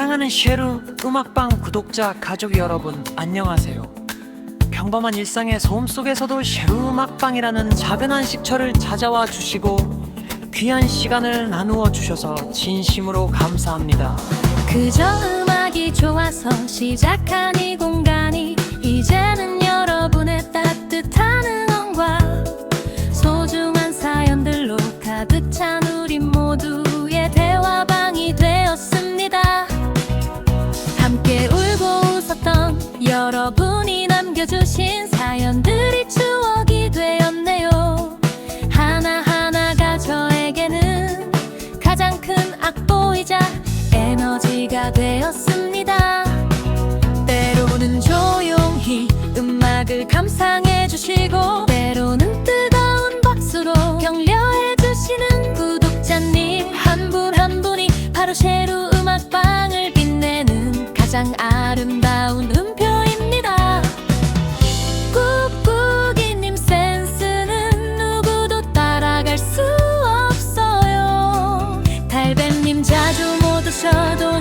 사랑하는 쉐루 음악방 구독자 가족 여러분 안녕하세요. 평범한 일상의 소음 속에서도 쉐루 음악방이라는 작은 한식처를 찾아와 주시고 귀한 시간을 나누어 주셔서 진심으로 감사합니다. 그저 음악이 좋아서 시작한 이 공간이 이제 에너지가 되었습니다. 때로는 조용히 음악을 감상해 주시고 때로는 뜨거운 박수로 격려해 주시는 구독자님 한분한 분이 바로 쉐루 음악방을 빛내는 가장 아름다운 음표입니다. 꾹꾹이님 센스는 누구도 따라갈 수 없어요. 달뱀님 자주 못 오셔도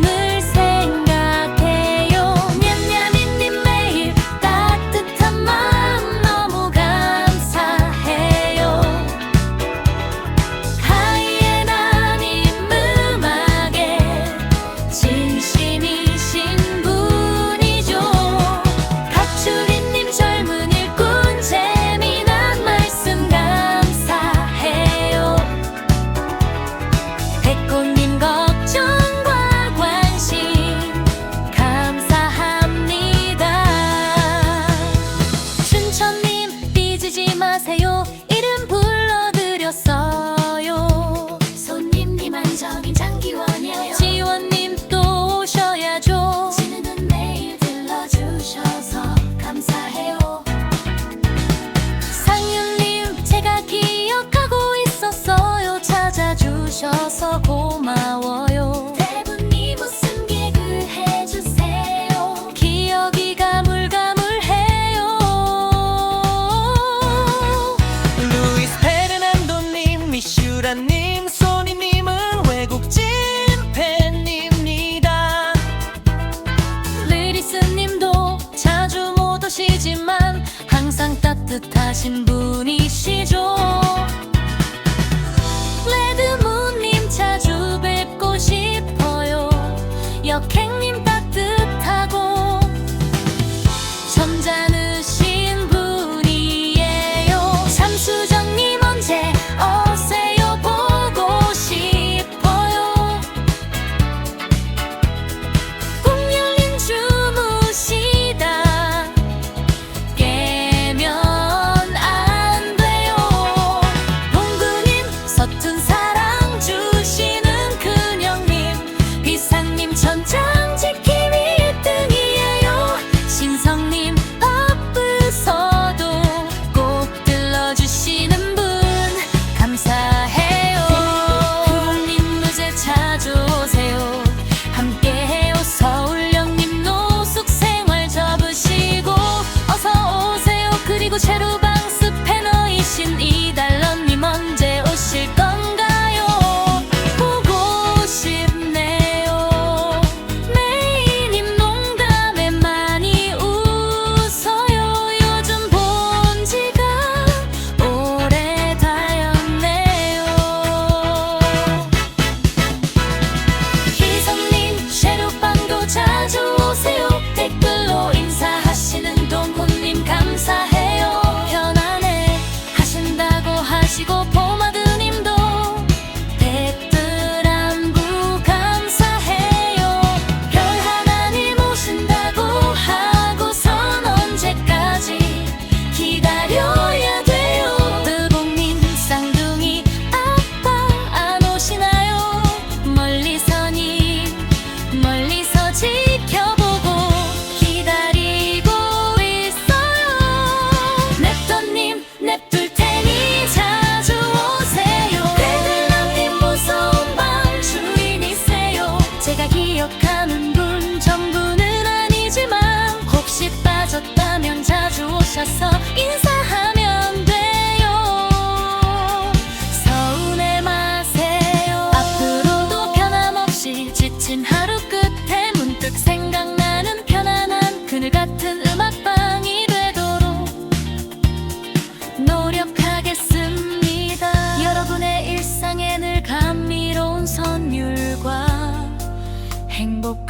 따뜻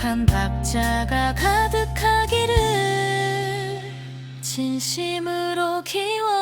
글자가 가득하기를 진심으로 기원